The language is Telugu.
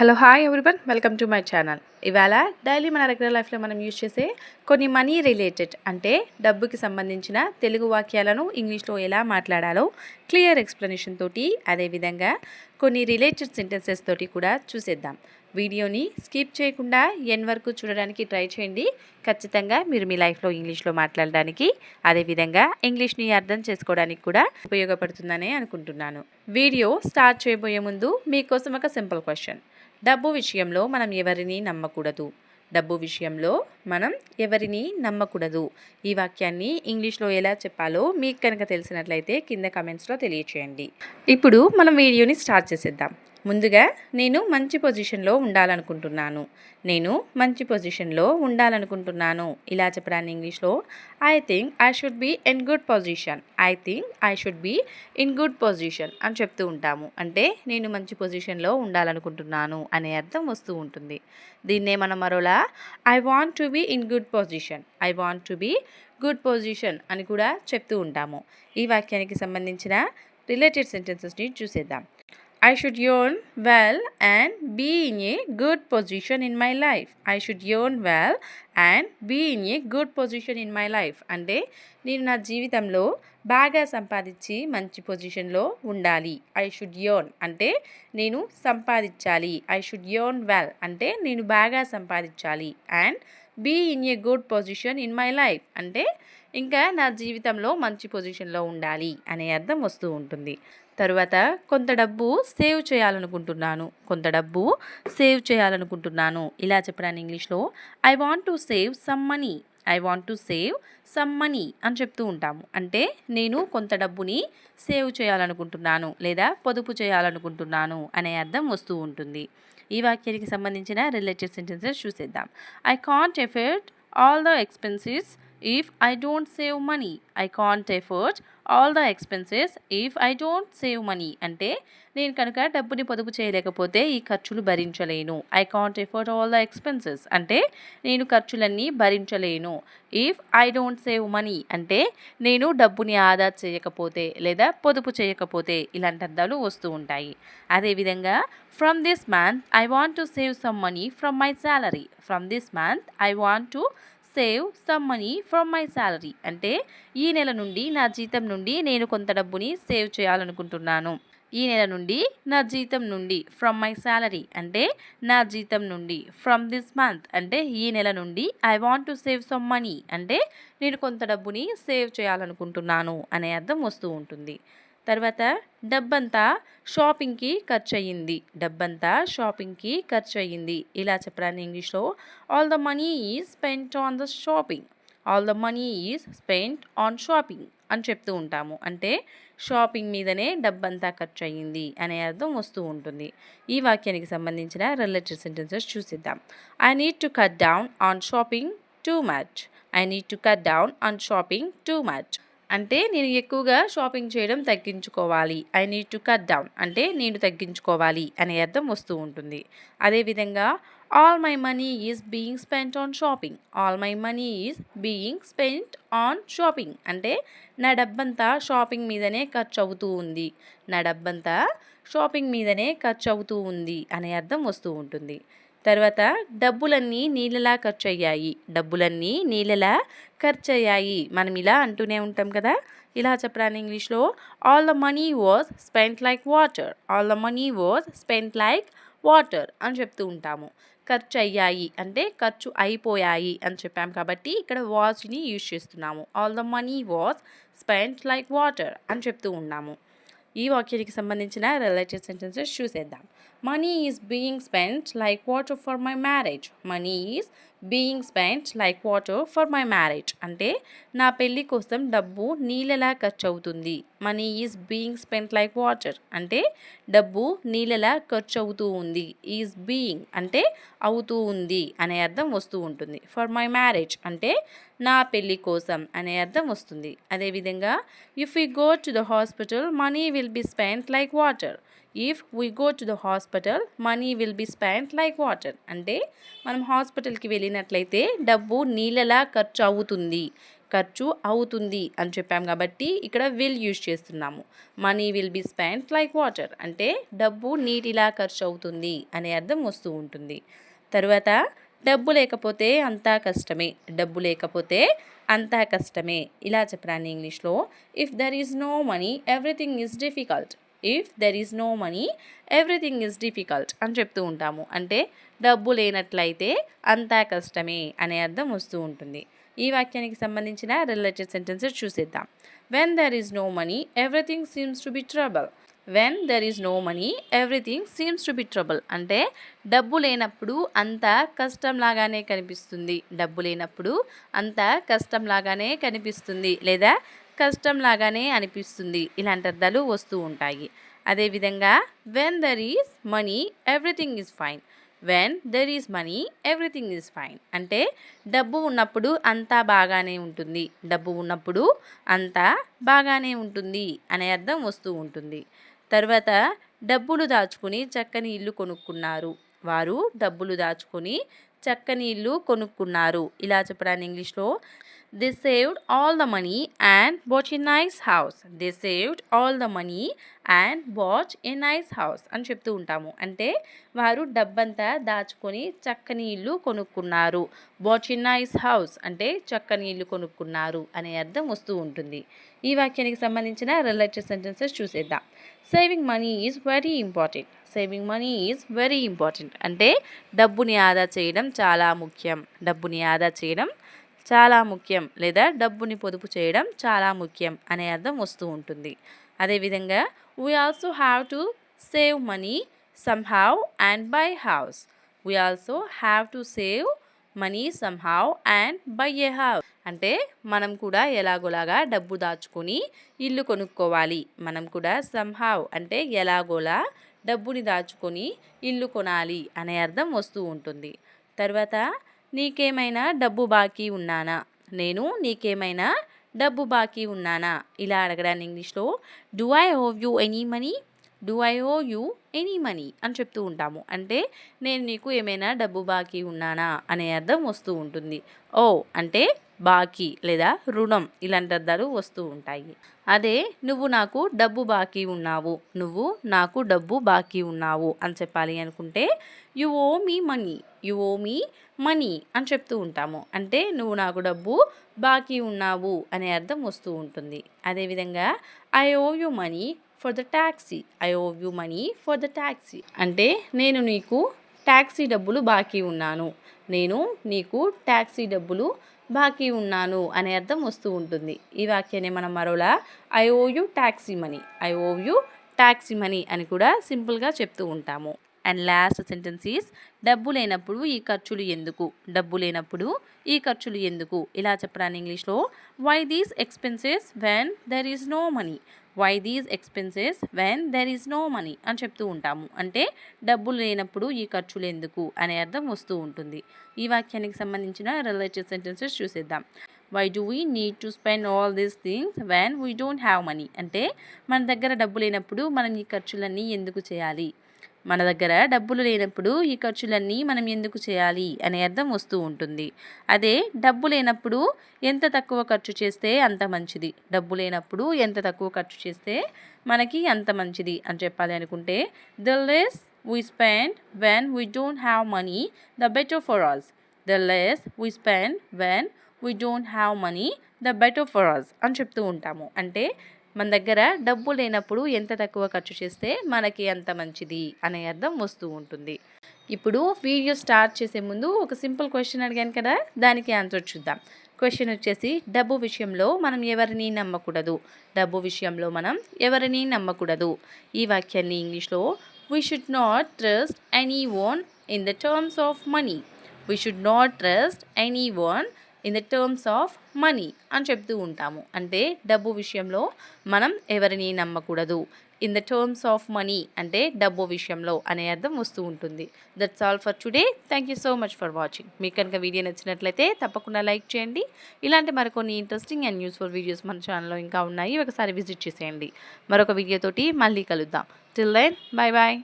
Hello hi everyone. Welcome to my channel. ఇవాళ డైలీ మన రెగ్యులర్ లైఫ్లో మనం యూజ్ చేసే కొన్ని మనీ రిలేటెడ్ అంటే డబ్బుకి సంబంధించిన తెలుగు వాక్యాలను ఇంగ్లీష్లో ఎలా మాట్లాడాలో క్లియర్ ఎక్స్ప్లెనేషన్ తోటి అదేవిధంగా కొన్ని రిలేటెడ్ సెంటెన్సెస్ తోటి కూడా చూసేద్దాం. వీడియోని స్కిప్ చేయకుండా ఎన్ వరకు చూడడానికి ట్రై చేయండి. ఖచ్చితంగా మీరు మీ లైఫ్లో ఇంగ్లీష్లో మాట్లాడడానికి అదేవిధంగా ఇంగ్లీష్ని అర్థం చేసుకోవడానికి కూడా ఉపయోగపడుతుందని అనుకుంటున్నాను. వీడియో స్టార్ట్ చేయబోయే ముందు మీకోసం ఒక సింపుల్ క్వశ్చన్. డబ్బు విషయంలో మనం ఎవరిని నమ్మకూడదు. డబ్బు విషయంలో మనం ఎవరిని నమ్మకూడదు. ఈ వాక్యాన్ని ఇంగ్లీష్లో ఎలా చెప్పాలో మీకు కనుక తెలిసినట్లయితే కింద కమెంట్స్లో తెలియచేయండి. ఇప్పుడు మనం వీడియోని స్టార్ట్ చేసేద్దాం. ముందుగా నేను మంచి పొజిషన్లో ఉండాలనుకుంటున్నాను. నేను మంచి పొజిషన్లో ఉండాలనుకుంటున్నాను. ఇలా చెప్పడానికి ఇంగ్లీష్లో I think I should be in good position I think I should be in good position అని చెప్తూ ఉంటాము. అంటే నేను మంచి పొజిషన్లో ఉండాలనుకుంటున్నాను అనే అర్థం వస్తూ ఉంటుంది. దీన్నే మనం మరోలా I want to be in good position I want to be good position అని కూడా చెప్తూ ఉంటాము. ఈ వాక్యానికి సంబంధించిన రిలేటెడ్ సెంటెన్సెస్ని చూసేద్దాం. I should earn well and be in a good position in my life. I should earn well and be in a good position in my life అంటే నేను నా జీవితంలో బాగా సంపాదించి మంచి పొజిషన్లో ఉండాలి. ఐ షుడ్ యోన్ అంటే నేను సంపాదించాలి. ఐ షుడ్ యోన్ వెల్ అంటే నేను బాగా సంపాదించాలి. And be in a good position in my life అంటే ఇంకా నా జీవితంలో మంచి పొజిషన్లో ఉండాలి అనే అర్థం వస్తూ ఉంటుంది. తరువాత కొంత డబ్బు సేవ్ చేయాలనుకుంటున్నాను. కొంత డబ్బు సేవ్ చేయాలనుకుంటున్నాను. ఇలా చెప్పడానికి ఇంగ్లీష్లో I want to save some money I want to save some money అని చెప్తూ ఉంటాము. అంటే నేను కొంత డబ్బుని సేవ్ చేయాలనుకుంటున్నాను లేదా పొదుపు చేయాలనుకుంటున్నాను అనే అర్థం వస్తూ ఉంటుంది. ఈ వాక్యానికి సంబంధించిన రిలేటెడ్ సెంటెన్సెస్ చూసేద్దాం. I can't afford all the expenses if I don't save money I can't afford all the expenses if I don't save money అంటే నేను కనుక డబ్బుని పొదుపు చేయలేకపోతే ఈ ఖర్చులు భరించలేను. I can't afford all the expenses అంటే నేను ఖర్చులన్నీ భరించలేను. If I don't save money అంటే నేను డబ్బుని ఆదా చేయకపోతే లేదా పొదుపు చేయకపోతే ఇలాంటి అర్థాలు వస్తూ ఉంటాయి. అదేవిధంగా from this month I want to save some money from my salary from this month I want to save some money from my salary అంటే ఈ నెల నుండి నా జీతం నుండి నేను కొంత డబ్బుని సేవ్ చేయాలనుకుంటున్నాను. ఈ నెల నుండి నా జీతం నుండి ఫ్రమ్ మై శాలరీ అంటే నా జీతం నుండి ఫ్రమ్ దిస్ మంత్. అంటే ఈ నెల నుండి I want to save some money. అంటే నేను కొంత డబ్బుని సేవ్ చేయాలనుకుంటున్నాను అనే అర్థం వస్తూ ఉంటుంది. తర్వాత డబ్బంతా షాపింగ్కి ఖర్చు అయ్యింది డబ్బంతా షాపింగ్కి ఖర్చు అయ్యింది ఇలా చెప్పరాని ఇంగ్లీష్లో all the money is spent on the shopping all the money is spent on shopping అని చెప్తూ ఉంటాము. అంటే షాపింగ్ మీదనే డబ్బంతా ఖర్చు అయ్యింది అనే అర్థం వస్తూ ఉంటుంది. ఈ వాక్యానికి సంబంధించిన related sentences చూసిద్దాం. I need to cut down on shopping too much I need to cut down on shopping too much అంటే నేను ఎక్కువగా షాపింగ్ చేయడం తగ్గించుకోవాలి. I need to cut down. అంటే నేను తగ్గించుకోవాలి అనే అర్థం వస్తూ ఉంటుంది. అదేవిధంగా all my money is being spent on shopping. All my money is being spent on shopping. అంటే నా డబ్బంతా షాపింగ్ మీదనే ఖర్చు అవుతూ ఉంది. నా డబ్బంతా షాపింగ్ మీదనే ఖర్చు అవుతూ ఉంది అనే అర్థం వస్తూ ఉంటుంది. తర్వాత డబ్బులన్నీ నీళ్ళలా ఖర్చు అయ్యాయి డబ్బులన్నీ నీళ్ళలా ఖర్చు అయ్యాయి మనం ఇలా అంటూనే ఉంటాం కదా? ఇలా చెప్పడానికి ఇంగ్లీష్లో all the money was spent like water all the money was spent like water అని చెప్తూ ఉంటాము. ఖర్చు అయ్యాయి అంటే ఖర్చు అయిపోయాయి అని చెప్పాము కాబట్టి ఇక్కడ వాచ్ని యూజ్ చేస్తున్నాము. All the money was spent like water అని చెప్తూ ఉన్నాము. ఈ వాక్యానికి సంబంధించిన రిలేటెడ్ సెంటెన్సెస్ చూసేద్దాం. Money is being spent like water for my marriage money is being spent like water for my marriage అంటే నా పెళ్ళి కోసం డబ్బు నీళ్ళలా ఖర్చు అవుతుంది money is being spent like water అంటే డబ్బు నీళ్ళలా ఖర్చు అవుతూ ఉంది. ఈజ్ బీయింగ్ అంటే అవుతూ ఉంది అనే అర్థం వస్తూ ఉంటుంది. ఫర్ మై మ్యారేజ్ అంటే నా పెళ్ళి కోసం అనే అర్థం వస్తుంది. అదేవిధంగా if you go to the hospital money will be spent like water if we go to the hospital money will be spent like water అంటే మనం హాస్పిటల్కి వెళ్ళినట్లయితే డబ్బు నీళ్ళలా ఖర్చు అవుతుంది. ఖర్చు అవుతుంది అని చెప్పాం కాబట్టి ఇక్కడ విల్ యూజ్ చేస్తున్నాము. Money will be spend like water అంటే డబ్బు నీటిలా ఖర్చు అవుతుంది అనే అర్థం వస్తూ ఉంటుంది. తర్వాత డబ్బు లేకపోతే అంతా కష్టమే. డబ్బు లేకపోతే అంతా కష్టమే. ఇలా చెప్పడాన్ని ఇంగ్లీష్లో if there is no money everything is difficult if there is no money everything is difficult అని చెప్తూ ఉంటాము. అంటే డబ్బు లేనట్లయితే అంతా కష్టమే అనే అర్థం వస్తూ ఉంటుంది. ఈ వాక్యానికి సంబంధించిన రిలేటెడ్ సెంటెన్సెస్ చూసేద్దాం. When there is no money everything seems to be trouble when there is no money everything seems to be trouble అంటే డబ్బు లేనప్పుడు అంతా కష్టంలాగానే కనిపిస్తుంది. డబ్బు లేనప్పుడు అంతా కష్టంలాగానే కనిపిస్తుంది. లేదా కష్టం లాగానే అనిపిస్తుంది. ఇలాంటి అర్థాలు వస్తూ ఉంటాయి. అదేవిధంగా when there is money everything is fine when there is money everything is fine అంటే డబ్బు ఉన్నప్పుడు అంతా బాగానే ఉంటుంది. డబ్బు ఉన్నప్పుడు అంతా బాగానే ఉంటుంది అనే అర్థం వస్తూ ఉంటుంది. తర్వాత డబ్బులు దాచుకుని చక్కని ఇల్లు కొనుక్కున్నారు. వారు డబ్బులు దాచుకొని చక్కని ఇల్లు కొనుక్కున్నారు. ఇలా చెప్పడానికి ఇంగ్లీష్లో they saved all the money and watch a nice house they saved all the money and watch a nice house అని చెప్తూ ఉంటాము. అంటే వారు డబ్బంతా దాచుకొని చక్కని ఇల్లు కొనుక్కున్నారు. వాచ్ ఎ నైస్ హౌస్ అంటే చక్కని ఇల్లు కొనుక్కున్నారు అనే అర్థం వస్తూ ఉంటుంది. ఈ వాక్యానికి సంబంధించిన రిలేటెడ్ సెంటెన్సెస్ చూసేద్దాం. Saving money is very important saving money is very important అంటే డబ్బుని ఆదా చేయడం చాలా ముఖ్యం. డబ్బుని ఆదా చేయడం చాలా ముఖ్యం లేదా డబ్బుని పొదుపు చేయడం చాలా ముఖ్యం అనే అర్థం వస్తూ ఉంటుంది. అదేవిధంగా we also have to save money some and buy house we also have to save money some and buy a house అంటే మనం కూడా ఎలాగోలాగా డబ్బు దాచుకొని ఇల్లు కొనుక్కోవాలి. మనం కూడా సంహావ్ అంటే ఎలాగోలా డబ్బుని దాచుకొని ఇల్లు కొనాలి అనే అర్థం వస్తూ ఉంటుంది. తర్వాత నీకేమైనా డబ్బు బాకీ ఉన్నానా? నేను నీకేమైనా డబ్బు బాకీ ఉన్నానా? ఇలా అడగడానికి ఇంగ్లీష్లో. Do I owe you any money do I owe you any money అని చెప్తూ ఉంటాము. అంటే నేను నీకు ఏమైనా డబ్బు బాకీ ఉన్నానా? అనే అర్థం వస్తూ ఉంటుంది. ఓ అంటే బాకీ లేదా రుణం ఇలాంటి అర్థాలు వస్తూ ఉంటాయి. అదే నువ్వు నాకు డబ్బు బాకీ ఉన్నావు. నువ్వు నాకు డబ్బు బాకీ ఉన్నావు అని చెప్పాలి అనుకుంటే you owe me money you owe me money అని చెప్తూ ఉంటాము. అంటే నువ్వు నాకు డబ్బు బాకీ ఉన్నావు అనే అర్థం వస్తూ ఉంటుంది. అదేవిధంగా I owe you money for the taxi I owe you money for the taxi అంటే నేను నీకు ట్యాక్సీ డబ్బులు బాకీ ఉన్నాను. నేను నీకు ట్యాక్సీ డబ్బులు బాకీ ఉన్నాను అనే అర్థం వస్తూ ఉంటుంది. ఈ వాక్యాన్ని మనం మరోలా I owe you taxi money I owe you taxi money అని కూడా సింపుల్గా చెప్తూ ఉంటాము. అండ్ లాస్ట్ సెంటెన్స్ ఈస్ డబ్బు లేనప్పుడు ఈ ఖర్చులు ఎందుకు? డబ్బు లేనప్పుడు ఈ ఖర్చులు ఎందుకు? ఇలా చెప్పడానికి ఇంగ్లీష్లో why these expenses when there is no money why these expenses when there is no money అని చెప్తూ ఉంటాము. అంటే డబ్బులు లేనప్పుడు ఈ ఖర్చులు ఎందుకు అనే అర్థం వస్తూ ఉంటుంది. ఈ వాక్యానికి సంబంధించిన రిలేటెడ్ సెంటెన్సెస్ చూసేద్దాం. Why do we need to spend all these things when we don't have money అంటే మన దగ్గర డబ్బు లేనప్పుడు మనం ఈ ఖర్చులన్నీ ఎందుకు చేయాలి? మన దగ్గర డబ్బులు లేనప్పుడు ఈ ఖర్చులన్నీ మనం ఎందుకు చేయాలి అనే అర్థం వస్తూ ఉంటుంది. అదే డబ్బు లేనప్పుడు ఎంత తక్కువ ఖర్చు చేస్తే అంత మంచిది. డబ్బు లేనప్పుడు ఎంత తక్కువ ఖర్చు చేస్తే మనకి అంత మంచిది అని చెప్పాలి అనుకుంటే the less we spend when we don't have money the better for us. The less we spend when we don't have money the better for us అని చెప్తూ ఉంటాము. అంటే మన దగ్గర డబ్బు లేనప్పుడు ఎంత తక్కువ ఖర్చు చేస్తే మనకి అంత మంచిది అనే అర్థం వస్తూ ఉంటుంది. ఇప్పుడు వీడియో స్టార్ట్ చేసే ముందు ఒక సింపుల్ క్వశ్చన్ అడిగాను కదా దానికి ఆన్సర్ చూద్దాం. క్వశ్చన్ వచ్చేసి డబ్బు విషయంలో మనం ఎవరిని నమ్మకూడదు? డబ్బు విషయంలో మనం ఎవరిని నమ్మకూడదు? ఈ వాక్యాన్ని ఇంగ్లీష్లో we should not trust any one in the terms of money we should not trust any one in the terms of money అని చెప్తూ ఉంటాము. అంటే డబ్బు విషయంలో మనం ఎవరిని నమ్మకూడదు. In the terms of money అంటే డబ్బు విషయంలో అనే అర్థం వస్తూ ఉంటుంది. That's all for today thank you so much for watching మీకు కనుక వీడియో నచ్చినట్లయితే తప్పకుండా లైక్ చేయండి. ఇలాంటి మరికొన్ని ఇంట్రెస్టింగ్ అండ్ యూస్ఫుల్ వీడియోస్ మన ఛానల్లో ఇంకా ఉన్నాయి. ఒకసారి విజిట్ చేసేయండి. మరొక వీడియోతోటి మళ్ళీ కలుద్దాం. Till then bye bye